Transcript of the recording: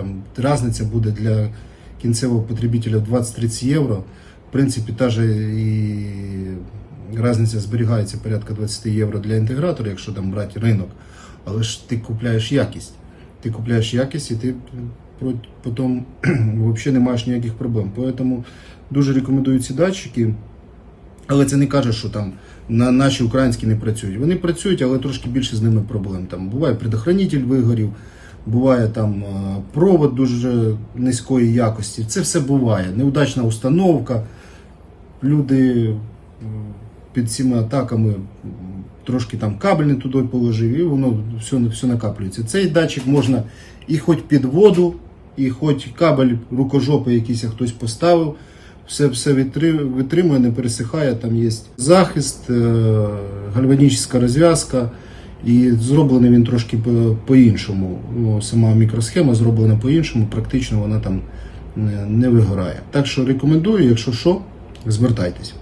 там різниця буде для кінцевого потребителя 20-30 євро. В принципі, та же і різниця зберігається порядка 20 євро для інтегратора, якщо там брати ринок. Але ж ти купляєш якість. Ти купляєш якість і ти потім взагалі не маєш ніяких проблем. Тому дуже рекомендую ці датчики. Але це не каже, що там на наші українські не працюють. Вони працюють, але трошки більше з ними проблем. Там буває предохранитель вигорів, буває там е, провод дуже низької якості. Це все буває. Неудачна установка. Люди під цими атаками трошки там кабель не туди положив, і воно все, все накаплюється. Цей датчик можна і хоч під воду, і хоч кабель рукожопи якийсь хтось поставив. Все, все витримує, не пересихає. Там є захист, е, гальванічна розв'язка. І зроблений він трошки по- по-іншому. Ну, сама мікросхема зроблена по-іншому, практично вона там не вигорає. Так що рекомендую, якщо що, звертайтесь.